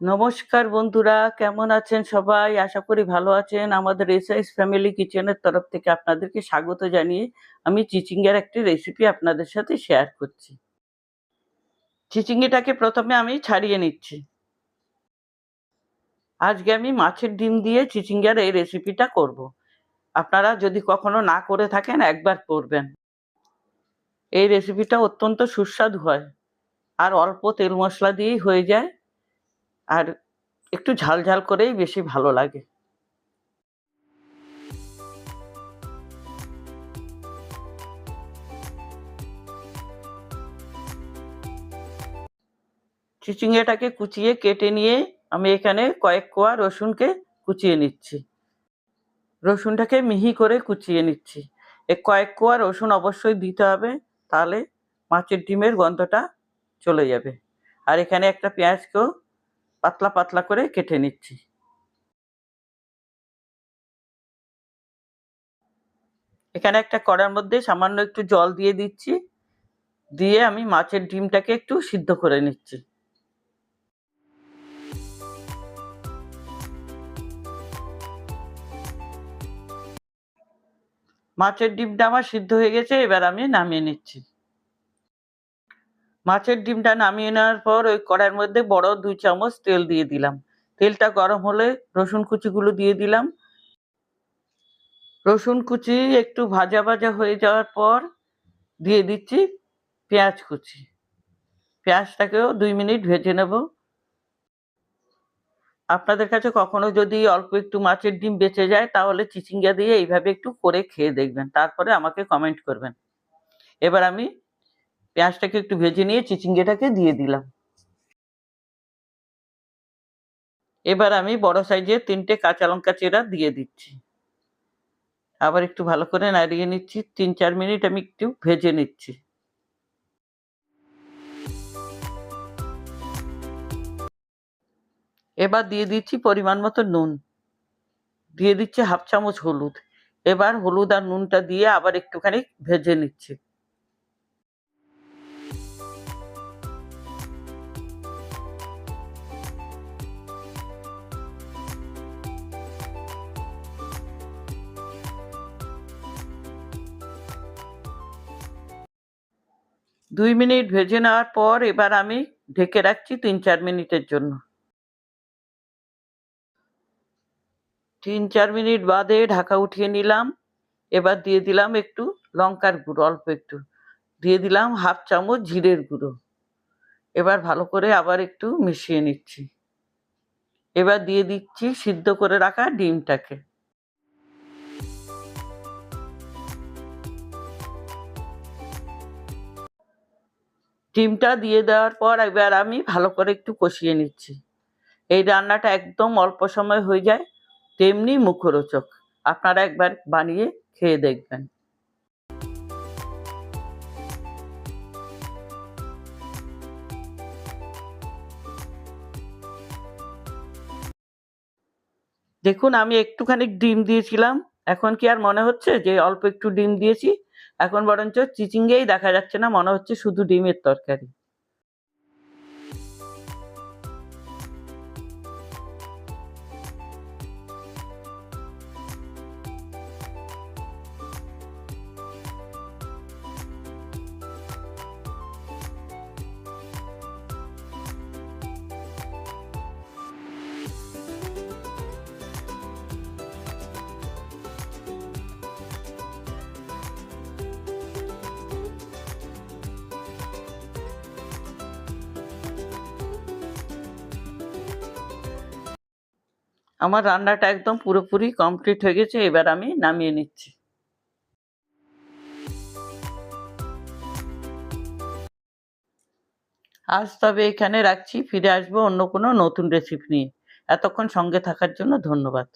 নমস্কার বন্ধুরা, কেমন আছেন সবাই? আশা করি ভালো আছেন। আমাদের এসআইস ফ্যামিলি কিচেনের তরফ থেকে আপনাদেরকে স্বাগত জানিয়ে আমি চিচিঙ্গের একটি রেসিপি আপনাদের সাথে শেয়ার করছি। চিচিঙ্গিটাকে প্রথমে আমি ছাড়িয়ে নিচ্ছি। আজকে আমি মাছের ডিম দিয়ে চিচিঙ্গার এই রেসিপিটা করব। আপনারা যদি কখনো না করে থাকেন, একবার করবেন। এই রেসিপিটা অত্যন্ত সুস্বাদু হয়। আর অল্প তেল মশলা দিয়েই হয়ে যায়। আর একটু ঝাল ঝাল করেই বেশি ভালো লাগে। চিচিঙ্গাটাকে কুচিয়ে কেটে নিয়ে আমি এখানে কয়েক কোয়া রসুনকে কুচিয়ে নিচ্ছি। রসুনটাকে মিহি করে কুচিয়ে নিচ্ছি। এ কয়েক কোয়া রসুন অবশ্যই দিতে হবে, তাহলে মাছের ডিমের গন্ধটা চলে যাবে। আর এখানে একটা পেঁয়াজকেও পাতলা পাতলা করে কেটে নিচ্ছি। এখানে একটা কড়ার মধ্যে সামান্য একটু জল দিয়ে দিচ্ছি। দিয়ে আমি মাছের ডিমটাকে একটু সিদ্ধ করে নিচ্ছি। মাছের ডিমটা আমার সিদ্ধ হয়ে গেছে, এবার আমি নামিয়ে নিচ্ছি। মাছের ডিমটা নামিয়ে নেওয়ার পর ওই কড়াইয়ের মধ্যে বড় দুই চামচ তেল দিয়ে দিলাম। তেলটা গরম হলে রসুন কুচিগুলো দিয়ে দিলাম। রসুন কুচি একটু ভাজা ভাজা হয়ে যাওয়ার পর দিয়ে দিচ্ছি পেঁয়াজ কুচি। পেঁয়াজটাকেও দুই মিনিট ভেজে নেব। আপনাদের কাছে কখনো যদি অল্প একটু মাছের ডিম বেঁচে যায়, তাহলে চিচিঙ্গা দিয়ে এইভাবে একটু করে খেয়ে দেখবেন। তারপরে আমাকে কমেন্ট করবেন। এবার আমি পেঁয়াজটাকে একটু ভেজে নিয়ে চিচিঙ্গেটাকে দিয়ে দিলাম। এবার আমি বড় সাইজের তিনটে কাঁচা লঙ্কা চেরা দিয়ে দিচ্ছি। আবার একটু ভালো করে নাড়িয়ে নিচ্ছি, তিন চার মিনিট আমি একটু ভেজে নিচ্ছি। এবার দিয়ে দিচ্ছি পরিমাণ মতো নুন। দিয়ে দিচ্ছি হাফ চামচ হলুদ। এবার হলুদ আর নুনটা দিয়ে আবার একটুখানি ভেজে নিচ্ছি। দুই মিনিট ভেজে নেওয়ার পর এবার আমি ঢেকে রাখছি তিন চার মিনিটের জন্য। তিন চার মিনিট বাদে ঢাকা উঠিয়ে নিলাম। এবার দিয়ে দিলাম একটু লঙ্কার গুঁড়ো, অল্প একটু। দিয়ে দিলাম হাফ চামচ জিরের গুঁড়ো। এবার ভালো করে আবার একটু মিশিয়ে নিচ্ছি। এবার দিয়ে দিচ্ছি সিদ্ধ করে রাখা ডিমটাকে। ডিমটা দিয়ে দেওয়ার পর এবার আমি ভালো করে একটু কষিয়ে নিচ্ছি। এই রান্নাটা একদম অল্প সময় হয়ে যায়, তেমনি মুখরোচক। আপনারা একবার বানিয়ে খেয়ে দেখবেন। দেখুন, আমি একটুখানি ডিম দিয়েছিলাম। এখন কি আর মনে হচ্ছে যে অল্প একটু ডিম দিয়েছি? এখন বরঞ্চ চিচিঙ্গেই দেখা যাচ্ছে না মনে হচ্ছে শুধু ডিমের তরকারি। আমার রান্নাটা একদম পুরোপুরি কমপ্লিট হয়ে গেছে, এবার আমি নামিয়ে নিচ্ছি। আজ তবে এখানে রাখছি, ফিরে আসব অন্য কোনো নতুন রেসিপি নিয়ে। এতক্ষণ সঙ্গে থাকার জন্য ধন্যবাদ।